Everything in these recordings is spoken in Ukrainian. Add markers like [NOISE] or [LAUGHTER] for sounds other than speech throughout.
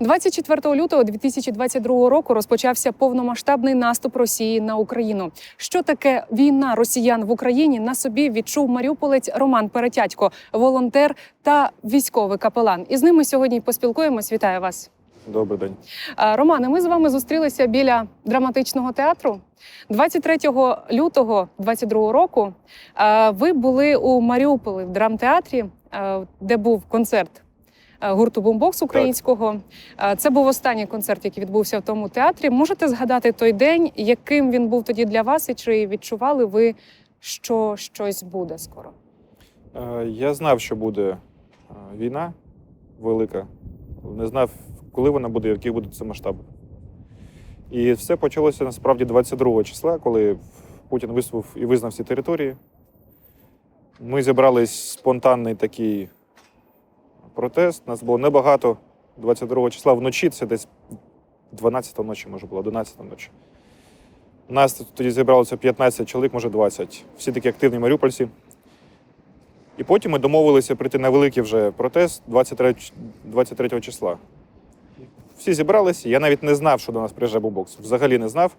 24 лютого 2022 року розпочався повномасштабний наступ Росії на Україну. Що таке війна росіян в Україні на собі відчув маріуполець Роман Перетятько, волонтер та військовий капелан. І з ними сьогодні поспілкуємось. Вітаю вас. Добрий день. Романе, ми з вами зустрілися біля драматичного театру. 23 лютого 22 року ви були у Маріуполі в драмтеатрі, де був концерт гурту Бумбокс українського. Е, Це був останній концерт, який відбувся в тому театрі. Можете згадати той день, яким він був тоді для вас, і чи відчували ви, що щось буде скоро? Е, Я знав, що буде е, війна велика. Не знав, коли вона буде, який буде це масштаб. І все почалося насправді 22 числа, коли Путін висловив і визнав ці території. Ми зібрались спонтанний такий протест. Нас було небагато. 22 числа вночі, це десь 12 ночі, може було, 11 ночі. Нас тоді зібралося 15 чоловік, може 20. Всі такі активні маріупольці. І потім ми домовилися прийти на великий вже протест 23, 23 числа. Всі зібралися. Я навіть не знав, що до нас приїжджає бомбокс. Взагалі не знав.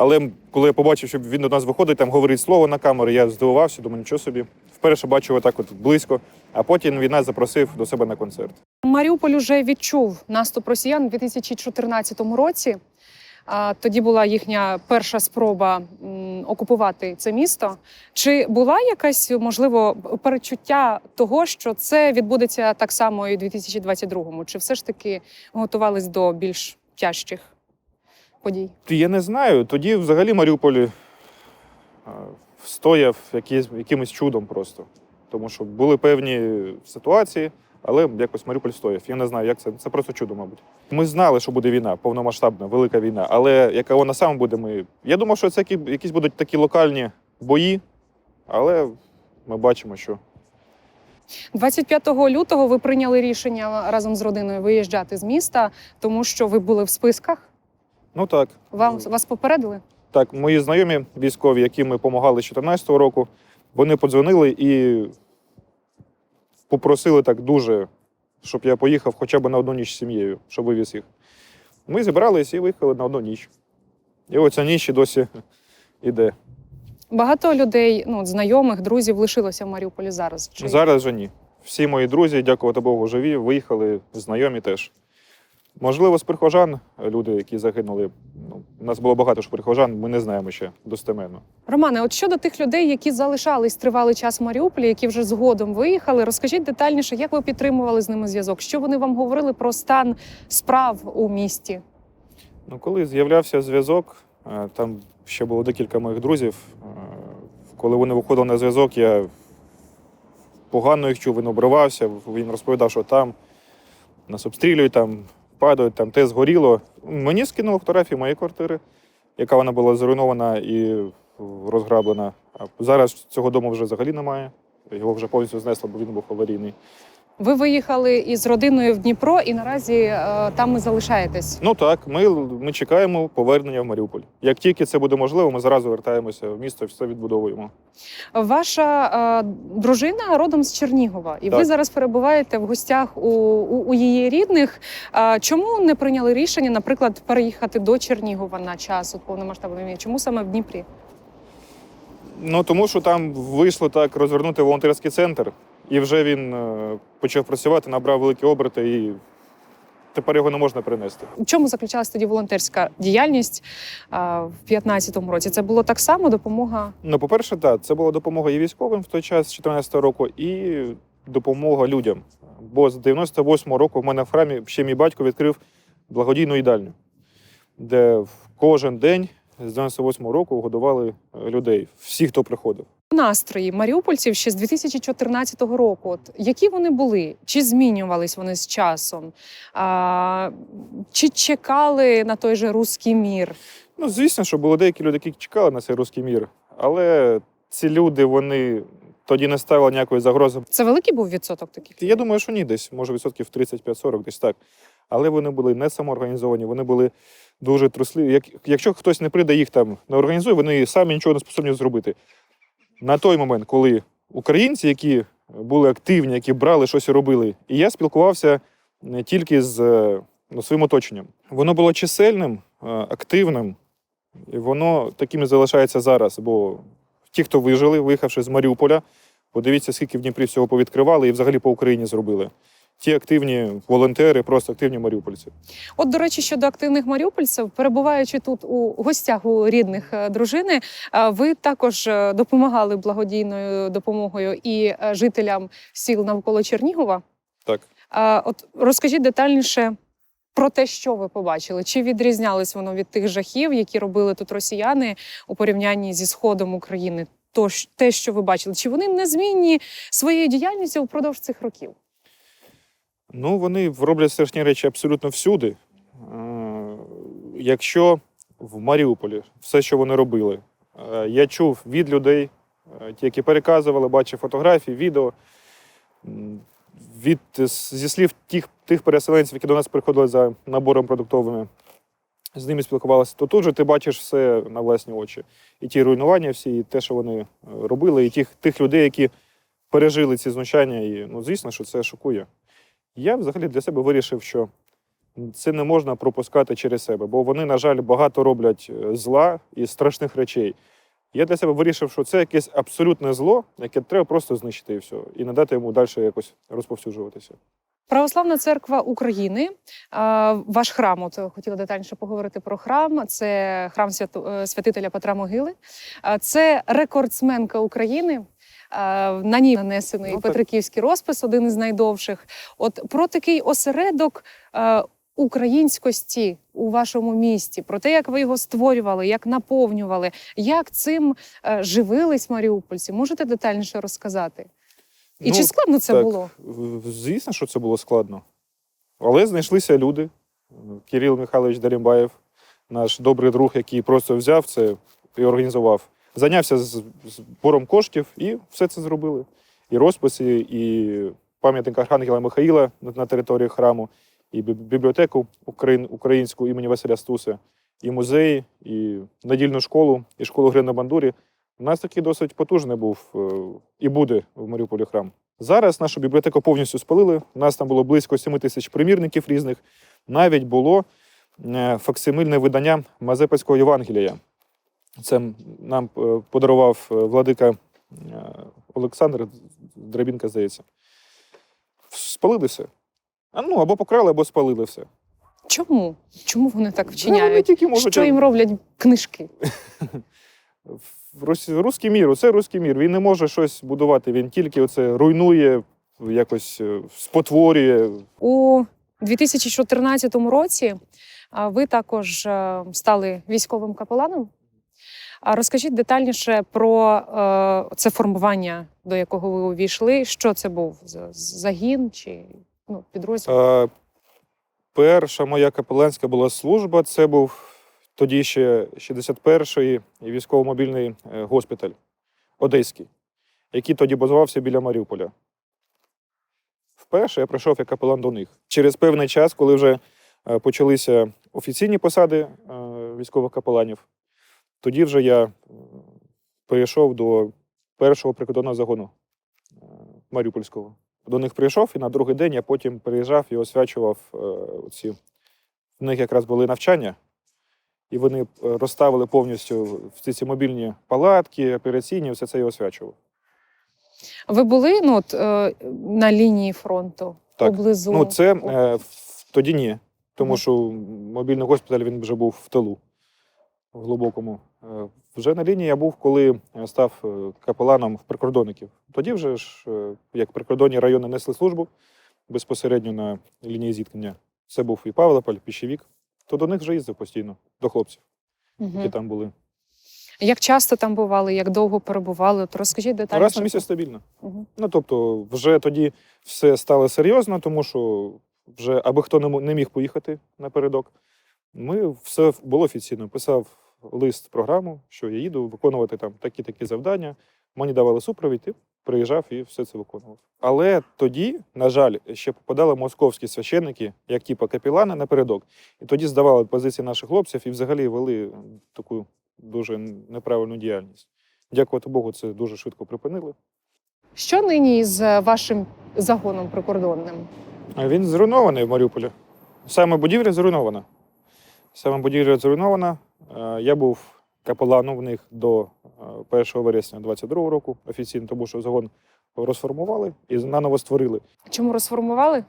Але коли я побачив, що він до нас виходить, там говорить слово на камеру, я здивувався, думаю, нічого собі. Вперше бачив отак от близько, а потім він нас запросив до себе на концерт. Маріуполь уже відчув наступ росіян у 2014 році. Тоді була їхня перша спроба окупувати це місто. Чи була якась можливо перечуття того, що це відбудеться так само і у 2022-му? Чи все ж таки готувались до більш тяжчих подій? Я не знаю. Тоді взагалі Маріуполь е, стояв якийсь, якимось чудом просто. Тому що були певні ситуації, але якось Маріуполь стояв. Я не знаю, як це. Це просто чудо, мабуть. Ми знали, що буде війна, повномасштабна, велика війна. Але яка вона саме буде, ми. Я думав, що це які- якісь будуть такі локальні бої, але ми бачимо, що 25 лютого ви прийняли рішення разом з родиною виїжджати з міста, тому що ви були в списках. Ну так. Вам вас попередили? Так, мої знайомі військові, які ми допомагали з 2014 року, вони подзвонили і попросили так дуже, щоб я поїхав хоча б на одну ніч з сім'єю, щоб вивіз їх. Ми зібрались і виїхали на одну ніч. І оця ніч і досі іде. Багато людей, ну знайомих, друзів лишилося в Маріуполі зараз. Чи Зараз вже ні. Всі мої друзі, дякувати Богу, живі, виїхали, знайомі теж. Можливо, з прихожан, люди, які загинули. Ну, у нас було багато ж прихожан, ми не знаємо ще достеменно. Романе, от щодо тих людей, які залишались тривалий час в Маріуполі, які вже згодом виїхали, розкажіть детальніше, як ви підтримували з ними зв'язок? Що вони вам говорили про стан справ у місті? Ну, коли з'являвся зв'язок, е, там ще було декілька моїх друзів. е, Коли вони виходили на зв'язок, я погано їх чув, він обривався. Він розповідав, що там нас обстрілюють, там падають, там те згоріло. Мені скинули фотографії моєї квартири, яка вона була зруйнована і розграблена. А зараз цього дому вже взагалі немає. Його вже повністю знесло, бо він був аварійний. Ви виїхали із родиною в Дніпро, і наразі е, там і залишаєтесь. Ну так, ми, ми чекаємо повернення в Маріуполь. Як тільки це буде можливо, ми зразу вертаємося в місто все відбудовуємо. Ваша е, дружина родом з Чернігова, і ви зараз перебуваєте в гостях у, у, у її рідних. Е, чому не прийняли рішення, наприклад, переїхати до Чернігова на час от повномасштабної війни? Чому саме в Дніпрі? Ну тому що там вийшло так розвернути волонтерський центр, і вже він е, почав працювати, набрав великі оберти, і тепер його не можна перенести. У чому заключалась тоді волонтерська діяльність е, в 2015 році? Це було так само допомога. Ну, по-перше, так, це була допомога і військовим в той час, з 2014 року, і допомога людям. Бо з 98-го року в мене в храмі ще мій батько відкрив благодійну їдальню, де в кожен день з 98-го року годували людей, всіх, хто приходив. Настрої маріупольців ще з 2014 року. От які вони були? Чи змінювались вони з часом? А, чи чекали на той же руський мір? Ну, звісно, що були деякі люди, які чекали на цей руський мір, але ці люди вони тоді не ставили ніякої загрози. Це великий був відсоток таких? Я думаю, що ні, десь може відсотків 35-40, десь так. Але вони були не самоорганізовані, вони були дуже трусливі. Як, якщо хтось не прийде, їх там не організує, вони самі нічого не способні зробити. На той момент, коли українці, які були активні, які брали щось і робили, і я спілкувався не тільки з е, ну, своїм оточенням. Воно було чисельним, е, активним, і воно таким і залишається зараз. Бо ті, хто вижили, виїхавши з Маріуполя, подивіться, скільки в Дніпрі всього повідкривали і взагалі по Україні зробили. Ті активні волонтери, просто активні маріупольці. От, до речі, щодо активних маріупольців, перебуваючи тут у гостях у рідних е, дружини, е, ви також е, допомагали благодійною допомогою і жителям сіл навколо Чернігова. Так. От розкажіть детальніше про те, що ви побачили. Чи відрізнялось воно від тих жахів, які робили тут росіяни у порівнянні зі сходом України? Тож те, що ви бачили, чи вони незмінні своєю діяльністю впродовж цих років? Ну, вони роблять страшні речі абсолютно всюди. Е, Якщо в Маріуполі все, що вони робили, е, я чув від людей, е, ті, які переказували, бачив фотографії, відео. Від, зі слів тих, тих переселенців, які до нас приходили за набором продуктовими, з ними спілкувалися, то тут же ти бачиш все на власні очі. І ті руйнування, всі, і те, що вони робили, і тих, тих людей, які пережили ці знущання. І ну, звісно, що це шокує. Я взагалі для себе вирішив, що це не можна пропускати через себе, бо вони, на жаль, багато роблять е, зла і страшних речей. Я для себе вирішив, що це якесь абсолютне зло, яке треба просто знищити і все, і не дати йому далі якось розповсюджуватися. Православна церква України, ваш храм, от хотіла детальніше поговорити про храм. Це храм е, святителя Петра Могили. Це рекордсменка України. Е, На ній нанесений Ну. Петриківський розпис, один із найдовших. От про такий осередок е, українськості у вашому місті, про те, як ви його створювали, як наповнювали, як цим е, живились маріупольці. Можете детальніше розказати? І Ну, чи складно це так. було? Звісно, що це було складно. Але знайшлися люди. Кирил Михайлович Дарімбаєв, наш добрий друг, який просто взяв це і організував. Зайнявся збором коштів і все це зробили. І розписи, і пам'ятник Архангела Михаїла на- території храму, і бібліотеку україн- українську імені Василя Стуса, і музей, і недільну школу, і школу гри на бандурі. У нас такий досить потужний був е, і буде в Маріуполі храм. Зараз нашу бібліотеку повністю спалили. У нас там було близько 7 тисяч примірників різних. Навіть було е, факсимильне видання Мазепецького Євангелія. Це нам е, подарував е, владика е, Олександр Драбінка, здається. Спалили все. А ну, або покрали, або спалили все. Чому? Чому вони так Ну, вони вчиняють? тільки можуть Що їм роблять книжки? [LAUGHS] руський мір, оце руський мір. Він не може щось будувати, він тільки оце руйнує, якось спотворює. У 2014 році ви також стали військовим капеланом. А розкажіть детальніше про е, це формування, до якого ви увійшли. Що це був загін чи ну, підрозділ? Е, Перша моя капеланська була служба. Це був тоді ще 61-й військово-мобільний е, госпіталь Одеський, який тоді базувався біля Маріуполя. Вперше я прийшов як капелан до них. Через певний час, коли вже почалися офіційні посади військових капеланів, тоді вже я перейшов до першого прикордонного загону е, Маріупольського. До них прийшов, і на другий день я потім приїжджав і освячував е, ці. В них якраз були навчання, і вони е, розставили повністю всі ці мобільні палатки, операційні, все це я освячував. Ви були ну, от, на лінії фронту Так. поблизу? Ну, це е, в- тоді ні, тому що мобільний госпіталь він вже був в тилу, в глибокому. Е, Вже на лінії я був, коли е, став е, капеланом в прикордонників. Тоді вже ж, як прикордонні райони несли службу безпосередньо на лінії зіткнення. Це був і Павлополь, Піщевік. То до них вже їздив постійно, до хлопців, Мгм. які там були. Як часто там бували, як довго перебували? От розкажіть детальніше. Раз на місяць стабільно. Мгм. Ну тобто, вже тоді все стало серйозно, тому що вже аби хто не не міг поїхати напередок. Ми все було офіційно. Писав лист програму, що я їду виконувати там такі-такі завдання. Мені давали супровід, і приїжджав і все це виконував. Але тоді, на жаль, ще попадали московські священники, як типу капілани напередок. І тоді здавали позиції наших хлопців і взагалі вели таку дуже неправильну діяльність. Дякувати Богу, це дуже швидко припинили. Що нині з вашим загоном прикордонним? Він зруйнований в Маріуполі. Саме будівля зруйнована. Саме будівля зруйнована. Е, Я був капеланом в них до е, 1 вересня 22 року офіційно, тому що загон розформували і наново створили. Чому розформували?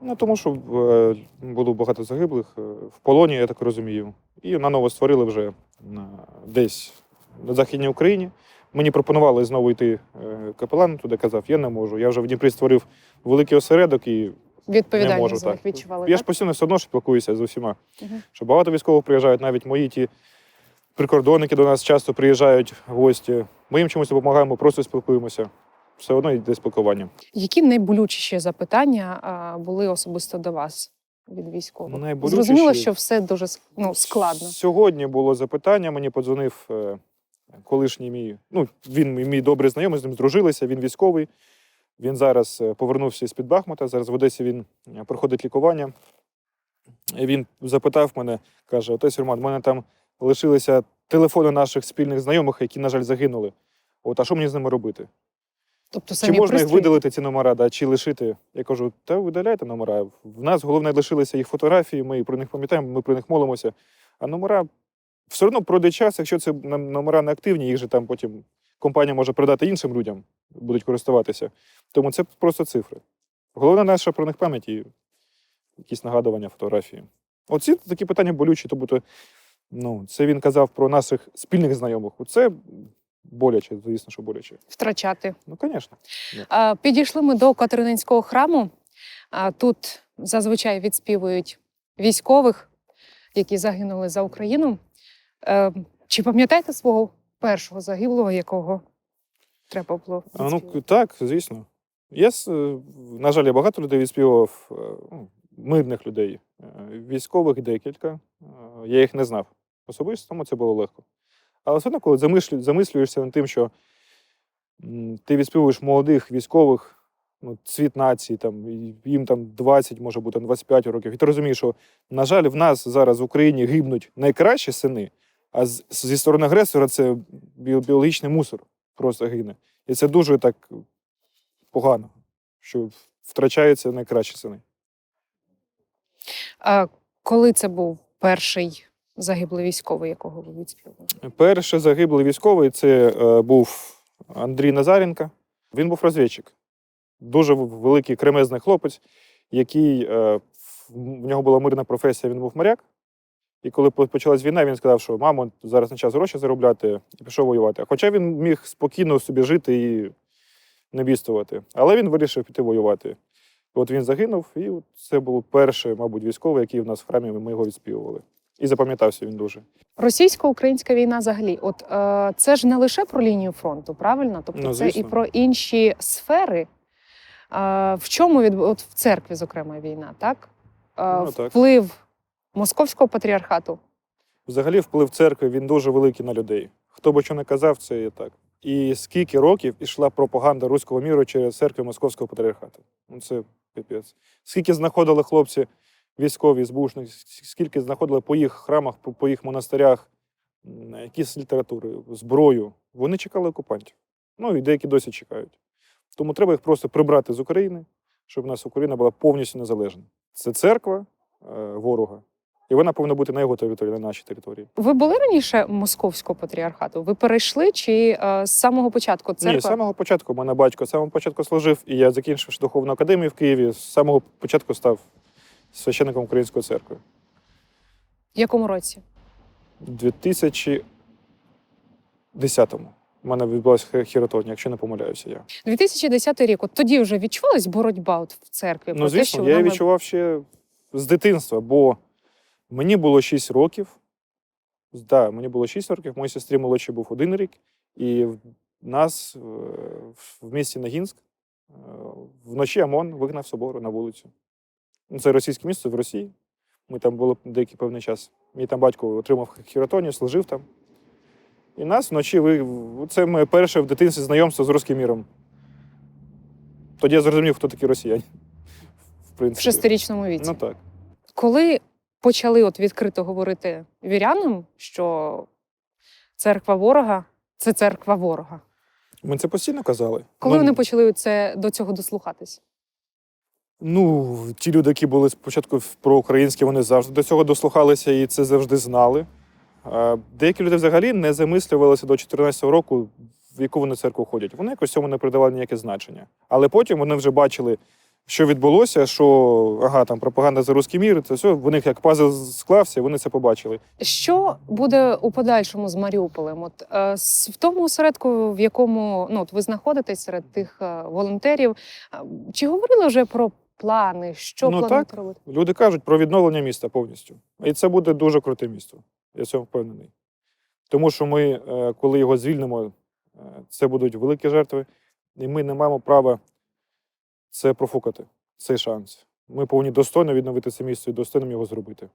Ну, тому що е, було багато загиблих е, в полоні, я так розумію. І наново створили вже десь на Західній Україні. Мені пропонували знову йти е, капеланом туди, казав, я не можу. Я вже в Дніпрі створив великий осередок і не Відповідальність можу за них так. відчували. Я ж постійно все одно спілкуюся з усіма. Мгм. Що багато військових приїжджають, навіть мої ті прикордонники до нас часто приїжджають в гості. Ми їм чомусь допомагаємо, просто спілкуємося. Все одно йде спілкування. Які найболючіші запитання були особисто до вас від військових? Найболючіші- Зрозуміло, що все дуже ну, складно. Сьогодні було запитання. Мені подзвонив е, колишній мій. Ну, він мій добрий знайомий, з ним здружилися. Він військовий. Він зараз е, повернувся з-під Бахмута. Зараз в Одесі він е, проходить лікування. І він запитав мене, каже: Отець Роман, в мене там лишилися телефони наших спільних знайомих, які, на жаль, загинули. От, а що мені з ними робити? Тобто Чи самі можна їх видалити, ці номера, да, чи лишити? Я кажу, та видаляйте номера. В нас головне лишилися їх фотографії, ми про них пам'ятаємо, ми про них молимося. А номера все одно пройде час, якщо це номера не активні, їх же там потім компанія може передати іншим людям, будуть користуватися. Тому це просто цифри. Головне наша про них пам'ять і якісь нагадування, фотографії. Оці такі питання болючі, тобто, ну, це він казав про наших спільних знайомих. Оце боляче, звісно, що боляче. втрачати. Ну, звісно. Підійшли ми до Катерининського храму. А, Тут зазвичай відспівують військових, які загинули за Україну. Е, Чи пам'ятаєте свого першого загиблого, якого треба було? А, ну, так, звісно. Я, с- е, на жаль, я багато людей відспівав, е, ну, мирних людей, е, військових декілька. Я їх не знав особисто, тому це було легко. Але все одно, коли замислю, замислюєшся над тим, що ти відспівуєш молодих військових, ну, цвіт нації, там, їм там 20, може бути 25 років, і ти розумієш, що, на жаль, в нас зараз в Україні гибнуть найкращі сини, а з- зі сторони агресора це біологічний мусор просто гине. І це дуже так погано, що втрачаються найкращі сини. А коли це був перший загиблий військовий, якого ви відспівали? Перший загиблий військовий це е, був Андрій Назаренко. Він був розвідчик. Дуже великий кремезний хлопець, який е, в в нього була мирна професія, він був моряк. І коли почалась війна, він сказав, що мамо, зараз не час гроші заробляти, і пішов воювати. Хоча він міг спокійно собі жити і не бідствувати. Але він вирішив піти воювати. От він загинув, і от це був перший, мабуть, військовий, який в нас в храмі ми його відспівували. І запам'ятався він дуже. Російсько-українська війна взагалі, от е, це ж не лише про лінію фронту, правильно? Тобто Ну, це і про інші сфери. Е, в чому від от в церкві, зокрема, війна, так? Е, Ну, так. Вплив московського патріархату. Взагалі, вплив церкви він дуже великий на людей. Хто би що не казав, це є так. І скільки років ішла пропаганда руського міру через церкви Московського патріархату? Ну це піпець. Скільки знаходили хлопці військові збушні, скільки знаходили по їх храмах, по- їх монастирях, якісь літератури, зброю. Вони чекали окупантів. Ну і деякі досі чекають. Тому треба їх просто прибрати з України, щоб в нас Україна була повністю незалежна. Це церква е, ворога. І вона повинна бути на його території, на нашій території. Ви були раніше московського патріархату? Ви перейшли чи е, з самого початку церква? Ні, з самого початку мене батько з самого початку служив, і я закінчивши духовну академію в Києві, з самого початку став священником Української церкви. В якому році? У 2010-му. У мене відбулася хіротонія, якщо не помиляюся я. 2010 рік. От тоді вже відчувалась боротьба от в церкві. Ну, про те, звісно, що я вона відчував ще з дитинства, бо мені було 6 років. Да, мені було 6 років, моїй сестрі молодшій був один рік, і в нас е, в місті Нагінськ е, вночі ОМОН вигнав собору на вулицю. Ну, Це російське місце в Росії. Ми там були деякий певний час. Мій там батько отримав хіротонію, служив там. І нас вночі ви... це моє перше в дитинстві знайомство з руським міром. Тоді я зрозумів, хто такі росіяни. [LAUGHS] В в шестирічному віці. Ну так. Коли почали от відкрито говорити вірянам, що церква ворога це церква ворога. Ми це постійно казали. Коли Ну, вони почали це до цього дослухатись? Ну, ті люди, які були спочатку проукраїнські, вони завжди до цього дослухалися і це завжди знали. Деякі люди взагалі не замислювалися до 14 року, в яку вони церкву ходять. Вони якось цьому не придавали ніяке значення. Але потім вони вже бачили, що відбулося, що ага, там пропаганда за русський мір, це все, в них як пазл склався, вони це побачили. Що буде у подальшому з Маріуполем? От е, в тому осередку, в якому ну от ви знаходитесь серед тих е, волонтерів, е, чи говорили вже про плани? Що Ну, плануєте так. робити? Люди кажуть про відновлення міста повністю. І це буде дуже круте місто. Я в цьому впевнений. Тому що ми, е, коли його звільнимо, е, це будуть великі жертви, і ми не маємо права це профукати, цей шанс. Ми повинні достойно відновити це місце і достойно його зробити.